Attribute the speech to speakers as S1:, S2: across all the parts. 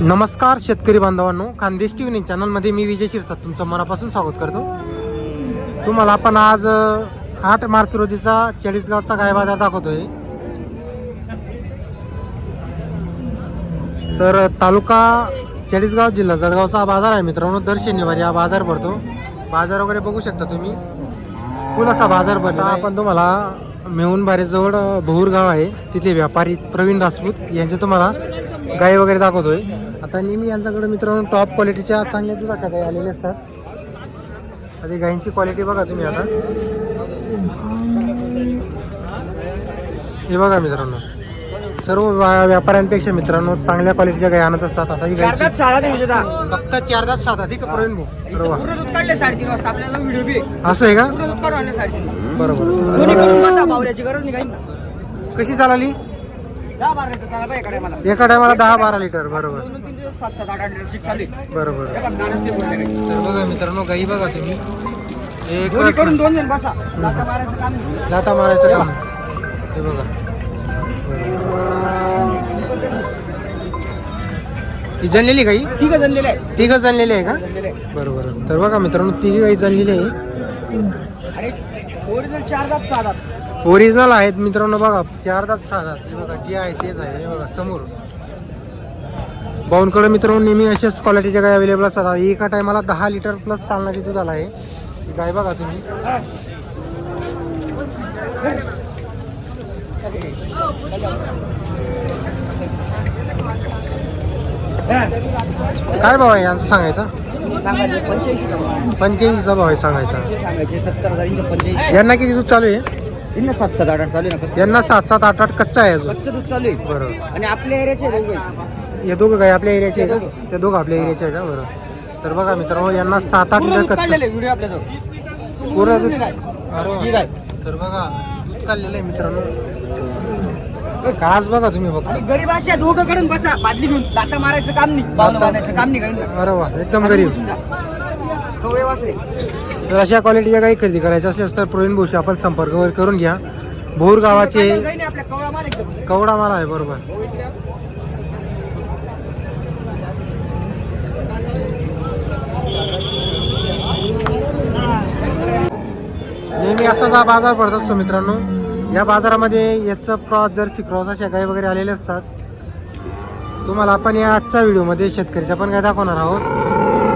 S1: नमस्कार शेतकरी बांधवांनो खानदेश टी व्ही चॅनलमध्ये मी विजय शिरसाट तुमचं मनापासून स्वागत करतो. तुम्हाला आपण आज आठ मार्च रोजीचा चाळीसगावचा गाय बाजार दाखवतोय. तर तालुका चाळीसगाव जिल्हा जळगावचा हा बाजार आहे मित्रांनो. दर शनिवारी हा बाजार भरतो. बाजार वगैरे बघू शकता तुम्ही. फुल असा बाजार भरतो आपण तुम्हाला मेहून बारेजवळ बहुर गाव आहे. तिथे व्यापारी प्रवीण राजपूत यांचे तुम्हाला गाय वगैरे दाखवतोय. आता नेहमी यांच्याकडे मित्रांनो टॉप क्वालिटीच्या चांगल्या दुधाच्या गाय आलेल्या असतात. आधी गायींची क्वालिटी बघा तुम्ही आता. हे बघा मित्रांनो. सर्व व्या- व्यापाऱ्यांपेक्षा मित्रांनो चांगल्या क्वालिटीच्या गाय आणत असतात. आता ही गायची
S2: म्हणजे
S1: फक्त चार दात सात आहे प्रवीण भाऊ?
S2: साडेतीन वाजता. आपल्याला व्हिडिओ बी.
S1: असं आहे का? बरोबर.
S2: काही
S1: कशी चालली?
S2: दहा बारा लिटर
S1: एका टायमाला दहा बारा लिटर बरोबर
S2: दोन तीन दिवस सात सात आठ आठ लिटर सीट चालू आहे.
S1: बरोबर
S2: हे बघ, नाराज ते बोलले काही.
S1: तर बघा मित्रांनो गाई बघा तुम्ही एक
S2: दोन्ही करून दोन जण बसा लाथा मारायचं काम नाही.
S1: लाता मारायचं काम हे बघा ही जनलेली गाई
S2: तिघं जणलेले आहे
S1: तिघ जनलेली आहे का
S2: जणलेले आहे.
S1: बरोबर तर बघा मित्रांनो तिघी गाई जनलेली आहे
S2: अरे ओरिजिनल चार दात सहा दात.
S1: ओरिजिनल आहेत मित्रांनो बघा चार दात सहा दात. हे बघा जे आहे तेच आहे. हे बघा समोर. बाऊनकडे मित्रांनो नेहमी अशाच क्वालिटीच्या गाय अवेलेबल असतात. एका टायमाला दहा लिटर प्लस चालणारी दूध आला आहे. गाय बघा तुम्ही. काय भाव आहे यांचं सांगायचं?
S2: सांगायचे पंच्याऐंशी
S1: पंच्याऐंशीचा भाव आहे सांगायचा.
S2: सांगायचे सत्तर पंच्याऐंशी
S1: यांना किती दूध चालू आहे?
S2: यांना सात सात आठ आठ चालू आहे ना.
S1: यांना सात सात आठ आठ कच्चा आहे अजून.
S2: कच्चं दूध चालू आहे.
S1: बरोबर.
S2: आणि आपल्या एरियाचे दोघं.
S1: हे दोघं काय आपल्या एरियाचे आहे का? ते दोघं आपल्या एरियाचे आहे का? बरं. तर बघा मित्रांनो यांना सात आठ लिटर कच्चा.
S2: काढलेले व्हिडिओ आपल्याजवळ.
S1: पुरं दूध. अरे वा. तर बघा दूध काढलेलं आहे मित्रांनो. काच बघा तुम्ही फक्त.
S2: गरीब अशा दोघं कडून बसा. बादली घेऊन. दाता मारायचं काम नाही. बावलं बांधायचं काम नाही. काही
S1: अरे वा एकदम गरीब.
S2: कवळे वासरे
S1: तर अशा क्वालिटीच्या काही खरेदी करायच्या असल्यास तर प्रवीण भोशी आपण संपर्क वगैरे करून घ्या. भोर गावाचे
S2: काही नाही आपल्या कवळा माल एकदम.
S1: कवडा माल आहे बरोबर. नेहमी असाच हा बाजार भरत असतो मित्रांनो. या बाजारामध्ये याचं क्रॉस जर्सी क्रॉस अशा गाई वगैरे आलेले असतात. तुम्हाला आपण या आजच्या व्हिडिओमध्ये शेतकऱ्याच्या पण गाय दाखवणार आहोत.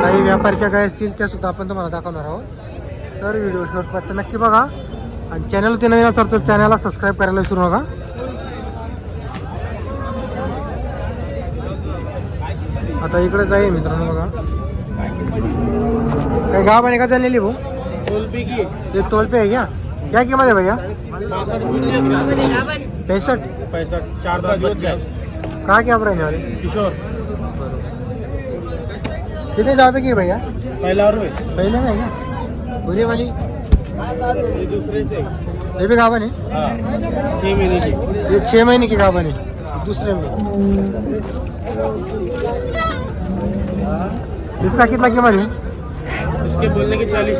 S1: काही व्यापाऱ्याच्या गाय असतील त्या सुद्धा आपण तुम्हाला दाखवणार आहोत. तर व्हिडिओ शेवटपर्यंत नक्की बघा. आणि चॅनल ते नवीन असेल तर चॅनलला सबस्क्राईब करायला विसरू नका. आता इकडे गाय आहे मित्रांनो बघा. काही गाव आणि का चाललेली भाऊ? ये तोल पे है क्या क्या कीमत है भैया. पैंसठ?
S3: पैसा चार
S1: कहाँ क्या आप रहने वाले?
S3: किशोर।
S1: कितने जाओ की भैया?
S3: पहला और
S1: पहले में क्या? बुरी वाली?
S3: ये दूसरे से।
S1: ये भी गावन है?
S3: हाँ छः महीने की।
S1: ये छः महीने की गावन है दूसरे में। इसका कितना कीमत है?
S3: इसके बोलने के चालीस।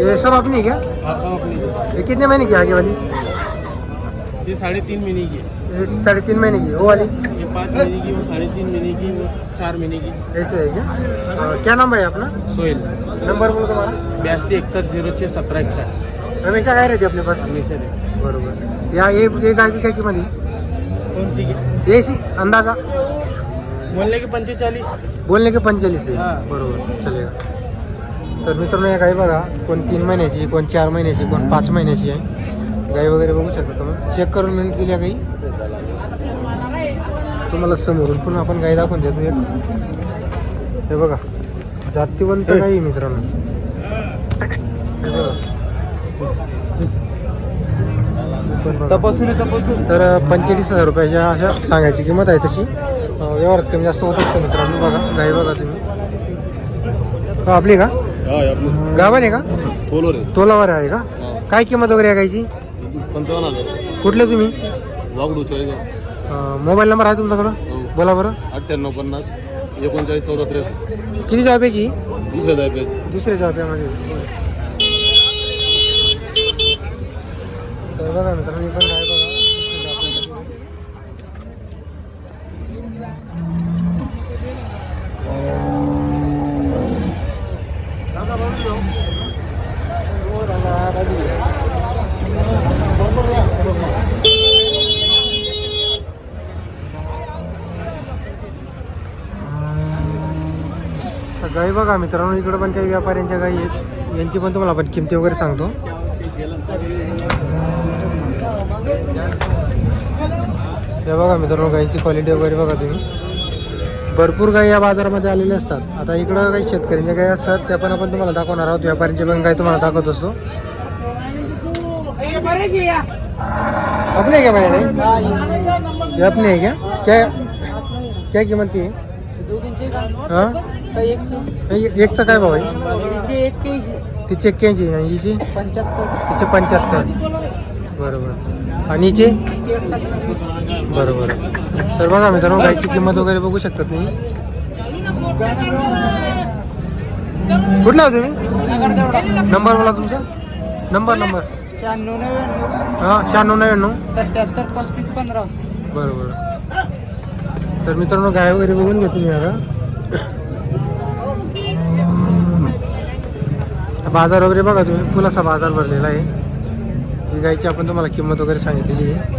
S1: ये सब अपनी है क्या?
S3: हाँ सब अपनी
S1: ये कितने महीने की आगे वाली?
S3: ये साढ़े तीन महीने की
S1: साढ़े तीन महीने की वो वाली?
S3: ये पाँच महीने की वो साढ़े तीन महीने की वो चार महीने की।
S1: ऐसे है क्या? हाँ, क्या नंबर है अपना?
S3: सोहेल।
S1: नंबर बोलो तुम्हारा?
S3: बयासी इकसठ ज़ीरो छः सत्रह इकसठ।
S1: हमेशा काय रहते अपने पास?
S3: हमेशा दे
S1: बरोबर। या ये ये गाय की क्या कीमत है?
S3: कौन सी की?
S1: ये सी अंदाज़ा?
S3: बोलने के पंचे चालीस
S1: बोलने के पंचेचाळीस आहे
S3: हा.
S1: बरोबर चलेगा। तर मित्रांनो या गाई बघा कोण तीन महिन्याची कोण चार महिन्याची कोण पाच महिन्याची आहे. गाई वगैरे बघू शकता तुम्ही. चेक करून मिळून दिली गाई. तुम्हाला समोरून पण आपण गाई दाखवून देतो एक. हे बघा जातीवंत गाई मित्रांनो. हे.
S3: तपासून तपासून.
S1: तर पंचेचाळीस हजार रुपयाच्या अशा सांगायची किंमत आहे तशी. व्यवहारात कमी जास्त होत असतो मित्रांनो बघा. गाई बघा तुम्ही. आपली का? गावाने आहे का?
S3: बोलो रे
S1: तोलावर आहे का? काय किंमत वगैरे आहे गायची
S3: पंचावन्न हजार.
S1: कुठले तुम्ही?
S3: वागडू चाळीस
S1: अं, मोबाईल नंबर आहे तुमच्याकडं? बोला बरं.
S3: अठ्ठ्याण्णव पन्नास एकोणचाळीस चौदा त्रेसष्ट
S1: किती जॉब्याची
S3: दुसऱ्या जाय
S1: दुसऱ्या जॉब्यामध्ये तर बघा मित्रांनो ही पण गाय बघा दुसऱ्या जाप्यामध्ये. तर गाई बघा मित्रांनो इकडे पण काही व्यापाऱ्यांच्या गाई आहेत. यांची पण तुम्हाला आपण किमती वगैरे सांगतो. हे बघा मित्रांनो गाईची क्वालिटी वगैरे बघा तुम्ही. भरपूर गाई या बाजारामध्ये आलेल्या असतात. आता इकडं काही शेतकऱ्यांच्या गाई असतात त्या पण आपण तुम्हाला दाखवणार आहोत. व्यापाऱ्यांच्या पण गाय तुम्हाला दाखवत असतो. अपने क्या भाई? ये अपने आहे क्या? क्या क्या कीमत की एकचा. काय भाव आहे? तिचे एक्क्याऐंशी. आणि हिची? तिचे पंच्याहत्तर. बरोबर. आणि हिचे? बरोबर. तर बघा मित्रांनो गायची किंमत वगैरे बघू शकता तुम्ही. कुठला हो तुम्ही? नंबर बोला तुमचा. Number number.
S2: शहाण्णव नव्याण्णव.
S1: हां शहाण्णव नव्याण्णव.
S2: सत्याहत्तर पस्तीस पंधरा.
S1: बरोबर. तर मित्रांनो गाय वगैरे बघून घ्या तुम्ही आता. आता बाजार वगैरे बघा तुम्ही. फुलासा बाजार भरलेला आहे? ही गायची आपण तुम्हाला किंमत वगैरे सांगितलेली आहे.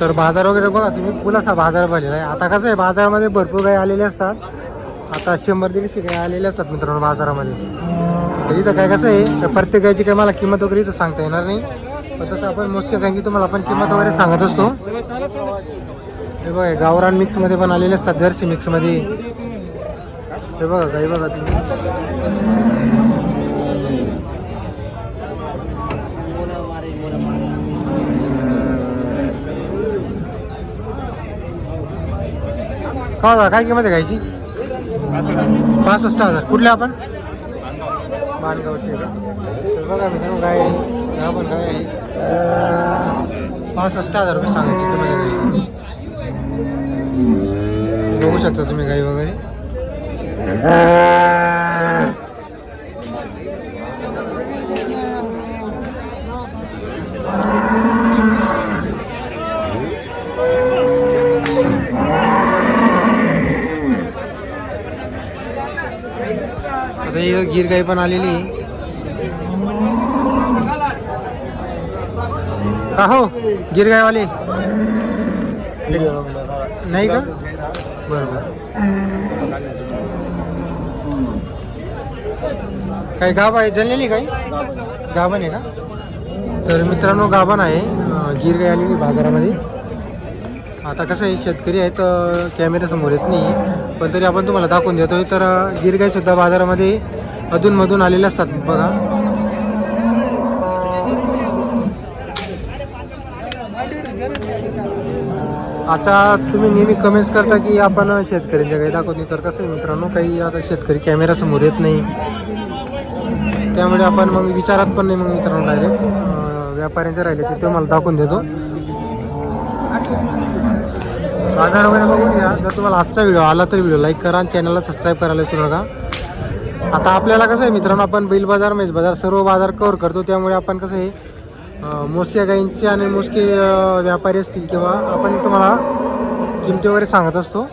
S1: तर बाजार वगैरे बघा तुम्ही. फुलासा बाजार भरलेला आहे? आता कसं आहे बाजारामध्ये भरपूर गाय आलेले असतात. आता शंभर दीडशे गाय आलेले असतात मित्रांनो बाजारामध्ये. तर इथं काय कसं आहे तर प्रत्येक गायची काय मला किंमत वगैरे इथं सांगता येणार नाही. पण तसं आपण मोजक्या गायची तुम्हाला आपण किंमत वगैरे सांगत असतो. हे बघा गावरान मिक्समध्ये पण आलेले असतात जर्सी मिक्समध्ये. हे बघा काही बघा तुम्ही. का काय किंमत आहे गायची पासष्ट हजार. कुठले आपण? माणगावचे का? तर बघा मित्रांनो गाय आहे. हा पण गाय आहे. पासष्ट हजार रुपये सांगायची किंमत आहे गायची बघू शकता तुम्ही गाई वगैरे? गिर गाई पण आलेली. आहे. का हो? गिर गायवाले नाही का? बरोबर. काही गाभ आहे? जळलेली काही? गाभण आहे का? तर मित्रांनो गाभण आहे अं, गिर गाय आलेली बाजारामध्ये. आता कसं आहे शेतकरी आहेत कॅमेऱ्यासमोर येत नाही पण तरी आपण तुम्हाला दाखवून देतोय तर गिरगाईसुद्धा सुद्धा बाजारामध्ये अधूनमधून आलेले असतात बघा. आता तुम्ही नेहमी कमेंट्स करता की आपण शेतकऱ्यांच्या काही दाखवत नाही तर कसं आहे मित्रांनो काही आता शेतकरी कॅमेऱ्यासमोर येत नाही. त्यामुळे आपण मग विचारात पण नाही मग मित्रांनो डायरेक्ट व्यापाऱ्यांचे राहिले ते तुम्हाला दाखवून देतो. बाजार वगैरे बघून घ्या जर तुम्हाला आजचा व्हिडिओ आला तर व्हिडिओ लाईक करा आणि चॅनलला सबस्क्राईब करायला विसरू नका. आता आपल्याला कसं आहे मित्रांनो आपण बैल बाजार मेज बाजार सर्व बाजार कव्हर करतो. त्यामुळे आपण कसं आहे मोजक्या गाईंचे आणि मोजके व्यापारी असतील किंवा आपण तुम्हाला किमती वगैरे सांगत असतो.